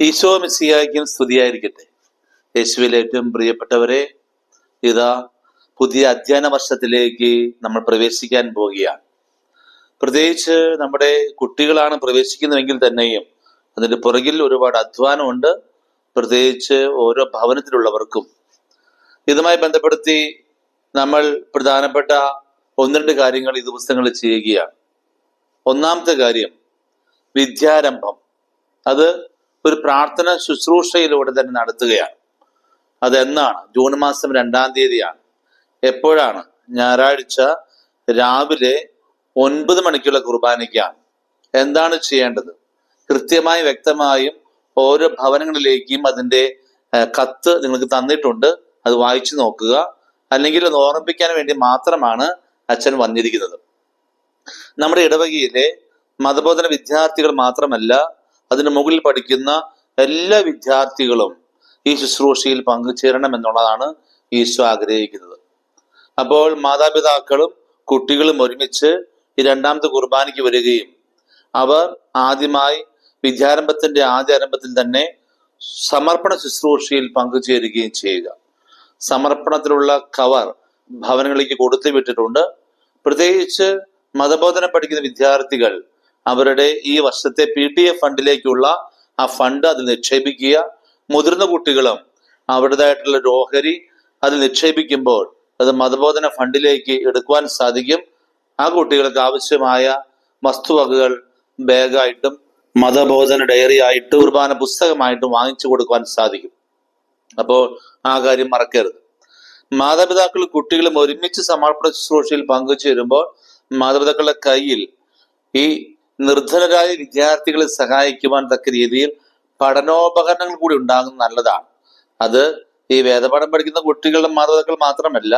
ഈശോ മിസ്സിയായിരിക്കും സ്തുതിയായിരിക്കട്ടെ. യേശുവിൽ ഏറ്റവും പ്രിയപ്പെട്ടവരെ ഇതാ പുതിയ അധ്യയന വർഷത്തിലേക്ക് നമ്മൾ പ്രവേശിക്കാൻ പോവുകയാണ്. പ്രത്യേകിച്ച് നമ്മുടെ കുട്ടികളാണ് പ്രവേശിക്കുന്നതെങ്കിൽ തന്നെയും അതിന്റെ പുറകിൽ ഒരുപാട് അധ്വാനമുണ്ട്. പ്രത്യേകിച്ച് ഓരോ ഭവനത്തിലുള്ളവർക്കും. ഇതുമായി ബന്ധപ്പെടുത്തി നമ്മൾ പ്രധാനപ്പെട്ട ഒന്ന് രണ്ട് കാര്യങ്ങൾ ഈ ദിവസങ്ങളിൽ ചെയ്യുകയാണ്. ഒന്നാമത്തെ കാര്യം വിദ്യാരംഭം. അത് ഒരു പ്രാർത്ഥന ശുശ്രൂഷയിലൂടെ തന്നെ നടത്തുകയാണ്. അതെന്നാണ്? ജൂൺ മാസം രണ്ടാം തീയതിയാണ്. എപ്പോഴാണ്? ഞായറാഴ്ച രാവിലെ ഒൻപത് മണിക്കുള്ള കുർബാനയ്ക്കാണ്. എന്താണ് ചെയ്യേണ്ടത്? കൃത്യമായി വ്യക്തമായും ഓരോ ഭവനങ്ങളിലേക്കും അതിന്റെ കത്ത് നിങ്ങൾക്ക് തന്നിട്ടുണ്ട്. അത് വായിച്ചു നോക്കുക. അല്ലെങ്കിൽ അത് ഓർമ്മിപ്പിക്കാൻ വേണ്ടി മാത്രമാണ് അച്ഛൻ വന്നിരിക്കുന്നത്. നമ്മുടെ ഇടവകയിലെ മതബോധന വിദ്യാർത്ഥികൾ മാത്രമല്ല അതിന് മുകളിൽ പഠിക്കുന്ന എല്ലാ വിദ്യാർത്ഥികളും ഈ ശുശ്രൂഷയിൽ പങ്കുചേരണം എന്നുള്ളതാണ് ഈശോ ആഗ്രഹിക്കുന്നത്. അപ്പോൾ മാതാപിതാക്കളും കുട്ടികളും ഒരുമിച്ച് ഈ രണ്ടാമത്തെ കുർബാനയ്ക്ക് വരികയും അവർ ആദ്യമായി വിദ്യാരംഭത്തിന്റെ ആദ്യ ആരംഭത്തിൽ തന്നെ സമർപ്പണ ശുശ്രൂഷയിൽ പങ്കുചേരുകയും ചെയ്യുക. സമർപ്പണത്തിലുള്ള കവർ ഭവനങ്ങളിലേക്ക് കൊടുത്തു വിട്ടിട്ടുണ്ട് പ്രത്യേകിച്ച് മതബോധനം പഠിക്കുന്ന വിദ്യാർത്ഥികൾ അവരുടെ ഈ വർഷത്തെ പി ടി എ ഫണ്ടിലേക്കുള്ള ആ ഫണ്ട് അതിൽ നിക്ഷേപിക്കുക. മുതിർന്ന കുട്ടികളും അവരുടേതായിട്ടുള്ള ഒരു ഓഹരി അതിൽ നിക്ഷേപിക്കുമ്പോൾ അത് മതബോധന ഫണ്ടിലേക്ക് എടുക്കുവാൻ സാധിക്കും. ആ കുട്ടികൾക്ക് ആവശ്യമായ വസ്തുവകകൾ ബാഗായിട്ടും മതബോധന ഡയറി ആയിട്ട് കുർബാന പുസ്തകമായിട്ടും വാങ്ങിച്ചു കൊടുക്കുവാൻ സാധിക്കും. അപ്പോൾ ആ കാര്യം മറക്കരുത്. മാതാപിതാക്കൾ കുട്ടികളും ഒരുമിച്ച് സമർപ്പണ ശുശ്രൂഷയിൽ പങ്കുചേരുമ്പോൾ മാതാപിതാക്കളുടെ കയ്യിൽ ഈ നിർധനരായ വിദ്യാർത്ഥികളെ സഹായിക്കുവാൻ തക്ക രീതിയിൽ പഠനോപകരണങ്ങൾ കൂടി ഉണ്ടാകുന്നത് നല്ലതാണ്. അത് ഈ വേദപാഠം പഠിക്കുന്ന കുട്ടികളുടെ മാതാപിതാക്കൾ മാത്രമല്ല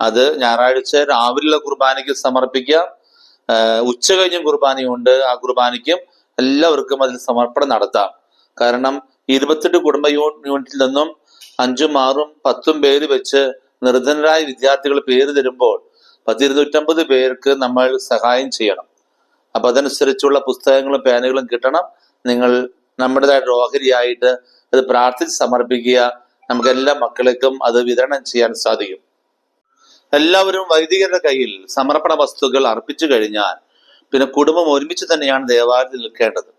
അത് ഞായറാഴ്ച രാവിലെ കുർബാനയ്ക്ക് സമർപ്പിക്കാം ഉച്ച കഴിഞ്ഞും കുർബാനയുണ്ട് ആ കുർബാനയ്ക്കും എല്ലാവർക്കും അതിൽ സമർപ്പണം നടത്താം. കാരണം ഇരുപത്തെട്ട് കുടുംബ യൂണിറ്റിൽ നിന്നും അഞ്ചും ആറും പത്തും പേര് വെച്ച് നിർധനരായ വിദ്യാർത്ഥികൾ പേര് തരുമ്പോൾ പത്തിരുന്നൂറ്റമ്പത് പേർക്ക് നമ്മൾ സഹായം ചെയ്യണം. അപ്പൊ അതനുസരിച്ചുള്ള പുസ്തകങ്ങളും പേനകളും കിട്ടണം. നിങ്ങൾ നമ്മുടേതായിട്ട് ഓഹരിയായിട്ട് അത് പ്രാർത്ഥിച്ച് സമർപ്പിക്കുക. നമുക്ക് എല്ലാ മക്കൾക്കും അത് വിതരണം ചെയ്യാൻ സാധിക്കും. എല്ലാവരും വൈദികരുടെ കയ്യിൽ സമർപ്പണ വസ്തുക്കൾ അർപ്പിച്ചു കഴിഞ്ഞാൽ പിന്നെ കുടുംബം ഒരുമിച്ച് തന്നെയാണ് ദേവാലയത്തിൽ നിൽക്കേണ്ടത്.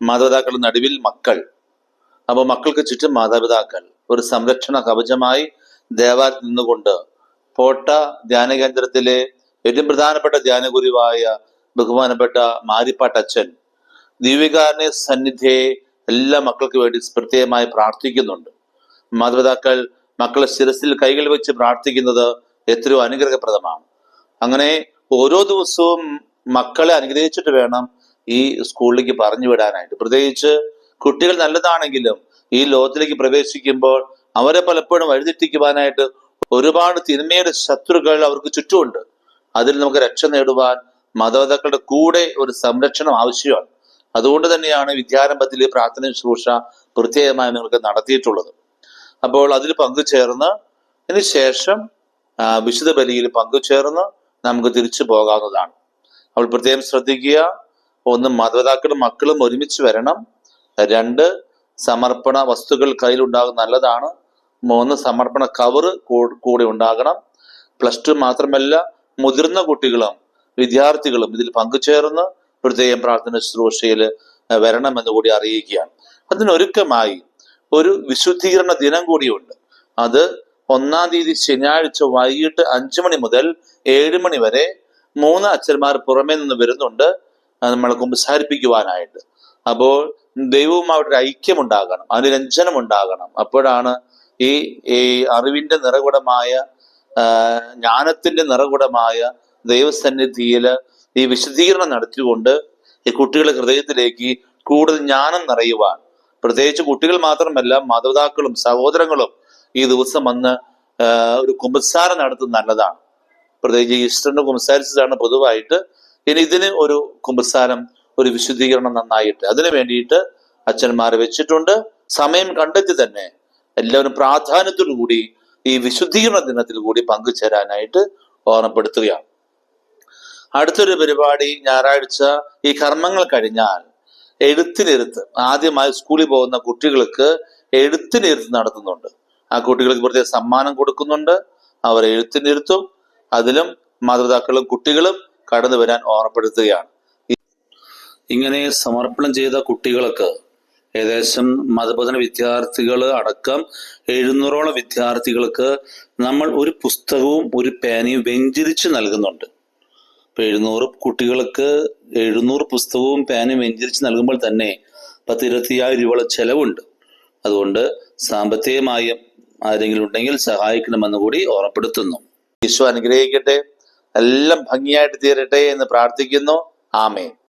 മാതാപിതാക്കളുടെ നടുവിൽ മക്കൾ. അപ്പോൾ മക്കൾക്ക് ചുറ്റും മാതാപിതാക്കൾ. ഒരു സംരക്ഷണ കവചമായി ദേവാലയത്തിൽ നിന്നുകൊണ്ട് പോട്ട ധ്യാന കേന്ദ്രത്തിലെ ഏറ്റവും പ്രധാനപ്പെട്ട ധ്യാനഗുരുവായ ബഹുമാനപ്പെട്ട മാരിപ്പാട്ടച്ഛൻ ദീപികാരനെ സന്നിധിയെ എല്ലാ മക്കൾക്ക് വേണ്ടി പ്രത്യേകമായി പ്രാർത്ഥിക്കുന്നുണ്ട്. മാതാപിതാക്കൾ മക്കളെ ശിരസിൽ കൈകൾ വെച്ച് പ്രാർത്ഥിക്കുന്നത് എത്രയോ അനുഗ്രഹപ്രദമാണ്. അങ്ങനെ ഓരോ ദിവസവും മക്കളെ അനുഗ്രഹിച്ചിട്ട് വേണം ഈ സ്കൂളിലേക്ക് പറഞ്ഞു വിടാനായിട്ട്. പ്രത്യേകിച്ച് കുട്ടികൾ നല്ലതാണെങ്കിലും ഈ ലോകത്തിലേക്ക് പ്രവേശിക്കുമ്പോൾ അവരെ പലപ്പോഴും വഴിതെറ്റിക്കുവാനായിട്ട് ഒരുപാട് തിന്മയുടെ ശത്രുക്കൾ അവർക്ക് ചുറ്റുമുണ്ട്. അതിൽ നമുക്ക് രക്ഷ നേടുവാൻ മാതാപിതാക്കളുടെ കൂടെ ഒരു സംരക്ഷണം ആവശ്യമാണ്. അതുകൊണ്ട് തന്നെയാണ് വിദ്യാരംഭത്തിൽ പ്രാർത്ഥന ശുശ്രൂഷ പ്രത്യേകമായി നിങ്ങൾക്ക് നടത്തിയിട്ടുള്ളത്. അപ്പോൾ അതിൽ പങ്കുചേർന്ന് ഇതിന് ശേഷം വിശുദ്ധ ബലിയിൽ പങ്കുചേർന്ന് നമുക്ക് തിരിച്ചു പോകാവുന്നതാണ്. അപ്പോൾ പ്രത്യേകം ശ്രദ്ധിക്കുക ഒന്ന് മാതാപിതാക്കളും മക്കളും ഒരുമിച്ച് വരണം. രണ്ട് സമർപ്പണ വസ്തുക്കൾ കയ്യിൽ കയ്യിലുണ്ടാകും നല്ലതാണ്. മൂന്ന് സമർപ്പണ കവറ് കൂടി ഉണ്ടാകണം. പ്ലസ് ടു മാത്രമല്ല മുതിർന്ന കുട്ടികളും വിദ്യാർത്ഥികളും ഇതിൽ പങ്കുചേർന്ന് പ്രത്യേകം പ്രാർത്ഥന ശുശ്രൂഷയിൽ വരണമെന്ന് കൂടി അറിയിക്കുകയാണ്. അതിനൊരുക്കമായി ഒരു വിശുദ്ധീകരണ ദിനം കൂടിയുണ്ട്. അത് ഒന്നാം തീയതി ശനിയാഴ്ച വൈകിട്ട് അഞ്ചു മണി മുതൽ ഏഴ് മണി വരെ മൂന്ന് അച്ഛന്മാർ പുറമേ നിന്ന് വരുന്നുണ്ട്. നമ്മളെ കുമ്പസാരിപ്പിക്കുവാനായിട്ട് അപ്പോൾ ദൈവവും അവരുടെ ഐക്യം ഉണ്ടാകണം അനുരഞ്ജനം ഉണ്ടാകണം അപ്പോഴാണ് ഈ ഈ അറിവിന്റെ നിറകുടമായ ജ്ഞാനത്തിന്റെ നിറകുടമായ ദൈവസന്നിധിയിൽ ഈ വിശദീകരണം നടത്തിക്കൊണ്ട് ഈ കുട്ടികളുടെ ഹൃദയത്തിലേക്ക് കൂടുതൽ ജ്ഞാനം നിറയുവാൻ. പ്രത്യേകിച്ച് കുട്ടികൾ മാത്രമല്ല മാതാപിതാക്കളും സഹോദരങ്ങളും ഈ ദിവസം വന്ന് ഒരു കുമ്പസാരം നടത്തുന്നത് നല്ലതാണ്. പ്രത്യേകിച്ച് ഈസ്റ്ററിന് കുമ്പസാരിച്ചതാണ് പൊതുവായിട്ട്. ഇനി ഇതിന് ഒരു കുമ്പസാരം ഒരു വിശുദ്ധീകരണം നന്നായിട്ട്. അതിനു വേണ്ടിയിട്ട് അച്ഛന്മാരെ വെച്ചിട്ടുണ്ട്. സമയം കണ്ടെത്തി തന്നെ എല്ലാവരും പ്രാധാന്യത്തോടു കൂടി ഈ വിശുദ്ധീകരണ ദിനത്തിൽ കൂടി പങ്കുചേരാനായിട്ട് ഓർമ്മപ്പെടുത്തുകയാണ്. അടുത്തൊരു പരിപാടി ഞായറാഴ്ച ഈ കർമ്മങ്ങൾ കഴിഞ്ഞാൽ എഴുത്തിനിരുത്ത്. ആദ്യമായി സ്കൂളിൽ പോകുന്ന കുട്ടികൾക്ക് എഴുത്തിനിരുത്ത് നടത്തുന്നുണ്ട്. ആ കുട്ടികൾക്ക് പ്രത്യേക സമ്മാനം കൊടുക്കുന്നുണ്ട്. അവർ എഴുത്തിനിരുത്തും. അതിലും മാതാപിതാക്കളും കുട്ടികളും കടന്നു വരാൻ ഓർമ്മപ്പെടുത്തുകയാണ്. ഇങ്ങനെ സമർപ്പണം ചെയ്ത കുട്ടികൾക്ക് ഏകദേശം മതബോധന വിദ്യാർത്ഥികൾ അടക്കം എഴുന്നൂറോളം വിദ്യാർത്ഥികൾക്ക് നമ്മൾ ഒരു പുസ്തകവും ഒരു പേനയും വെഞ്ചരിച്ച് നൽകുന്നുണ്ട്. ഇപ്പൊ എഴുന്നൂറ് കുട്ടികൾക്ക് എഴുന്നൂറ് പുസ്തകവും പേനയും വെഞ്ചരിച്ച് നൽകുമ്പോൾ തന്നെ പത്ത് ഇരുപത്തിയായിരം രൂപയുടെ ചെലവുണ്ട്. അതുകൊണ്ട് സാമ്പത്തികമായും ആരെങ്കിലും ഉണ്ടെങ്കിൽ സഹായിക്കണമെന്ന് കൂടി ഓർമ്മപ്പെടുത്തുന്നു. ഈശോ അനുഗ്രഹിക്കട്ടെ. എല്ലാം ഭംഗിയായിട്ട് തീരട്ടെ എന്ന് പ്രാർത്ഥിക്കുന്നു. ആമേൻ.